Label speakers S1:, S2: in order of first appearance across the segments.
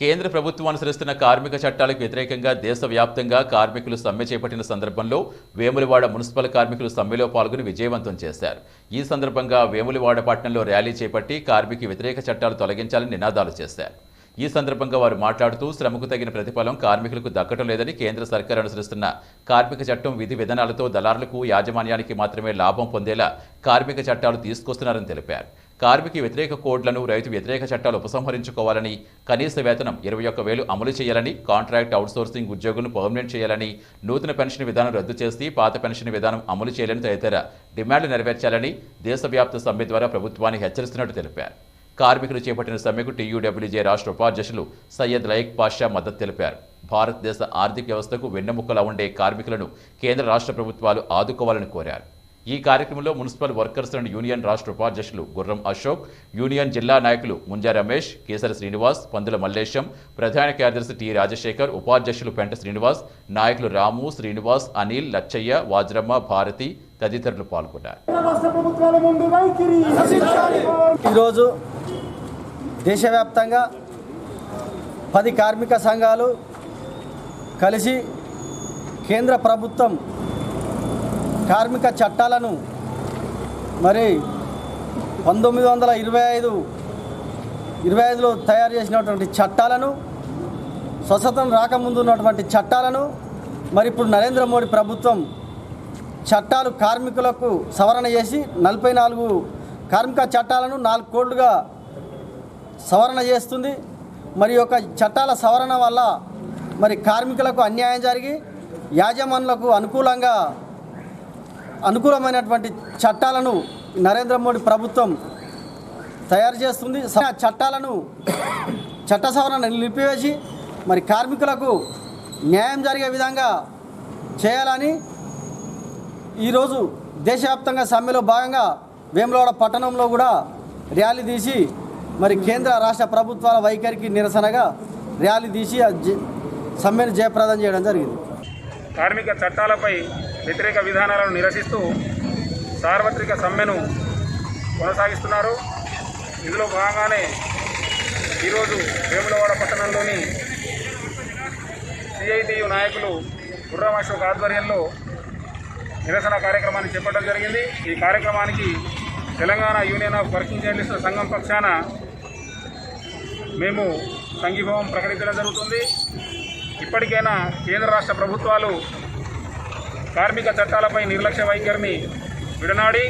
S1: కేంద్ర ప్రభుత్వం అనుసరిస్తున్న కార్మిక చట్టాలకు వ్యతిరేకంగా దేశవ్యాప్తంగా కార్మికులు సమ్మె చేపట్టిన సందర్భంలో వేములవాడ మున్సిపల్ కార్మికులు సమ్మెలో పాల్గొని విజయవంతం చేశారు. ఈ సందర్భంగా వేములవాడ పట్టణంలో ర్యాలీ చేపట్టి కార్మిక వ్యతిరేక చట్టాలు తొలగించాలని నినాదాలు చేశారు. ఈ సందర్భంగా వారు మాట్లాడుతూ శ్రమకు తగిన ప్రతిఫలం కార్మికులకు దక్కటం లేదని కేంద్ర సర్కార్ అనుసరిస్తున్న కార్మిక చట్టం విధి విధానాలతో దళారులకు యాజమాన్యానికి మాత్రమే లాభం పొందేలా కార్మిక చట్టాలు తీసుకొస్తున్నారని తెలిపారు. కార్మిక వ్యతిరేక కోడ్లను రైతు వ్యతిరేక చట్టాలు ఉపసంహరించుకోవాలని కనీస వేతనం ఇరవై ఒక్క వేలు అమలు చేయాలని కాంట్రాక్ట్ అవుట్సోర్సింగ్ ఉద్యోగులను పర్మనెంట్ చేయాలని నూతన పెన్షన్ విధానం రద్దు చేసి పాత పెన్షన్ విధానం అమలు చేయాలని తదితర డిమాండ్లు నెరవేర్చాలని దేశవ్యాప్త సమ్మె ద్వారా ప్రభుత్వాన్ని హెచ్చరిస్తున్నట్టు తెలిపారు. కార్మికులు చేపట్టిన సమ్మెకు టీయూడబ్ల్యూజే రాష్ట్ర ఉపాధ్యక్షులు సయ్యద్ లయక్ పాషా మద్దతు తెలిపారు. భారతదేశ ఆర్థిక వ్యవస్థకు వెన్నెముకలా ఉండే కార్మికులను కేంద్ర రాష్ట్ర ప్రభుత్వాలు ఆదుకోవాలని కోరారు. ఈ కార్యక్రమంలో మున్సిపల్ వర్కర్స్ అండ్ యూనియన్ రాష్ట్ర ఉపాధ్యక్షులు గుర్రం అశోక్ యూనియన్ జిల్లా నాయకులు ముంజా రమేష్ కేసరి శ్రీనివాస్ పందుల మల్లేశం ప్రధాన కార్యదర్శి టి రాజశేఖర్ ఉపాధ్యక్షులు పెంట శ్రీనివాస్ నాయకులు రాము శ్రీనివాస్ అనిల్ లచ్చయ్య వాజ్రమ్మ భారతి తదితరులు పాల్గొన్నారు.
S2: ఈరోజు దేశవ్యాప్తంగా పది కార్మిక సంఘాలు కలిసి కేంద్ర ప్రభుత్వం కార్మిక చట్టాలను మరి పంతొమ్మిది వందల ఇరవై ఐదు ఇరవై ఐదులో తయారు చేసినటువంటి చట్టాలను స్వతంత్రం రాకముందు ఉన్నటువంటి చట్టాలను మరి ఇప్పుడు నరేంద్ర మోడీ ప్రభుత్వం చట్టాలు కార్మికులకు సవరణ చేసి నలభై నాలుగు కార్మిక చట్టాలను నాలుగు కోట్లుగా సవరణ చేస్తుంది. మరి యొక్క చట్టాల సవరణ వల్ల మరి కార్మికులకు అన్యాయం జరిగి యాజమానులకు అనుకూలంగా అనుకూలమైనటువంటి చట్టాలను నరేంద్ర మోడీ ప్రభుత్వం తయారు చేస్తుంది. ఆ చట్టాలను చట్ట సవరణ నిలిపివేసి మరి కార్మికులకు న్యాయం జరిగే విధంగా చేయాలని ఈరోజు దేశవ్యాప్తంగా సమ్మెలో భాగంగా వేములవాడ పట్టణంలో కూడా ర్యాలీ తీసి మరి కేంద్ర రాష్ట్ర ప్రభుత్వాల వైఖరికి నిరసనగా ర్యాలీ తీసి సమ్మెను జయప్రదం చేయడం జరిగింది.
S3: కార్మిక చట్టాలపై వ్యతిరేక విధానాలను నిరసిస్తూ సార్వత్రిక సమ్మెను కొనసాగిస్తున్నారు. ఇందులో భాగంగానే ఈరోజు వేములవాడ పట్టణంలోని సిఐటియు నాయకులు గుర్రం అశోక్ ఆధ్వర్యంలో నిరసన కార్యక్రమాన్ని చేపట్టడం జరిగింది. ఈ కార్యక్రమానికి తెలంగాణ యూనియన్ ఆఫ్ వర్కింగ్ జర్నలిస్టుల సంఘం పక్షాన మేము సంఘీభావం ప్రకటించడం జరుగుతుంది. ఇప్పటికైనా కేంద్ర రాష్ట్ర ప్రభుత్వాలు కార్మిక చట్టాలపై నిర్లక్ష్య వైఖరిని విడనాడి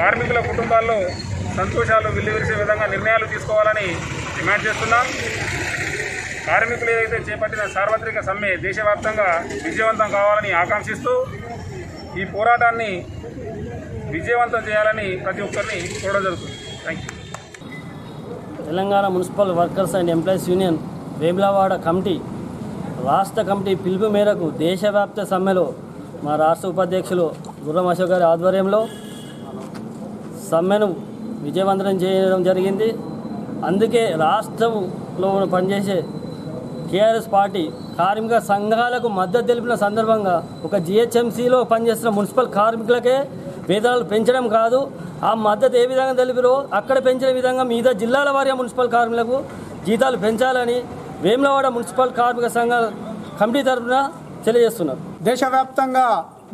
S3: కార్మికుల కుటుంబాల్లో సంతోషాలు వెల్లివిరిసే విధంగా నిర్ణయాలు తీసుకోవాలని డిమాండ్ చేస్తున్నాం. కార్మికులు ఏదైతే చేపట్టిన సార్వత్రిక సమ్మె దేశవ్యాప్తంగా విజయవంతం కావాలని ఆకాంక్షిస్తూ ఈ పోరాటాన్ని విజయవంతం చేయాలని ప్రతి ఒక్కరిని కోరడం జరుగుతుంది. Thank
S4: Telangana municipal workers and employees union Vemulawada committee రాష్ట్ర కమిటీ పిలుపు మేరకు దేశవ్యాప్త సమ్మెలో మా రాష్ట్ర ఉపాధ్యక్షులు గుర్రం అశోక్ గారి ఆధ్వర్యంలో సమ్మెను విజయవంతం చేయడం జరిగింది. అందుకే రాష్ట్రంలో పనిచేసే టీఆర్ఎస్ పార్టీ కార్మిక సంఘాలకు మద్దతు తెలిపిన సందర్భంగా ఒక జిహెచ్ఎంసీలో పనిచేస్తున్న మున్సిపల్ కార్మికులకే వేతనాలు పెంచడం కాదు. ఆ మద్దతు ఏ విధంగా తెలిపిరో అక్కడ పెంచిన విధంగా మిగతా జిల్లాల వారి మున్సిపల్ కార్మికులకు జీతాలు పెంచాలని వేములవాడ మున్సిపల్ కార్మిక సంఘ కమిటీ తరఫున తెలియజేస్తున్నారు.
S5: దేశవ్యాప్తంగా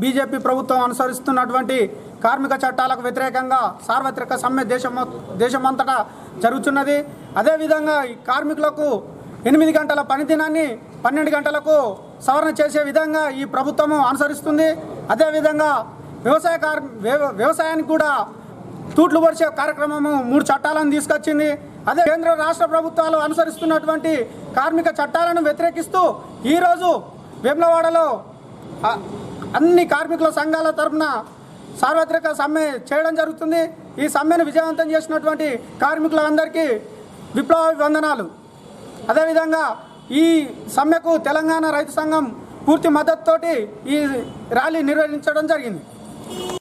S5: బీజేపీ ప్రభుత్వం అనుసరిస్తున్నటువంటి కార్మిక చట్టాలకు వ్యతిరేకంగా సార్వత్రిక సమ్మె దేశం దేశమంతటా జరుగుతున్నది. అదేవిధంగా ఈ కార్మికులకు ఎనిమిది గంటల పనిదినాన్ని పన్నెండు గంటలకు సవరణ చేసే విధంగా ఈ ప్రభుత్వము అనుసరిస్తుంది. అదేవిధంగా వ్యవసాయ కార్ వ్యవసాయానికి కూడా తూట్లు పరిచే కార్యక్రమము మూడు చట్టాలను తీసుకొచ్చింది. అదే కేంద్ర రాష్ట్ర ప్రభుత్వాలు అనుసరిస్తున్నటువంటి కార్మిక చట్టాలను వ్యతిరేకిస్తూ ఈరోజు వేములవాడలో అన్ని కార్మికుల సంఘాల తరఫున సార్వత్రిక సమ్మె చేయడం జరుగుతుంది. ఈ సమ్మెను విజయవంతం చేసినటువంటి కార్మికులందరికీ విప్లవ వందనాలు అదేవిధంగా ఈ సమ్మెకు తెలంగాణ రైతు సంఘం పూర్తి మద్దతుతోటి ఈ ర్యాలీ నిర్వహించడం జరిగింది.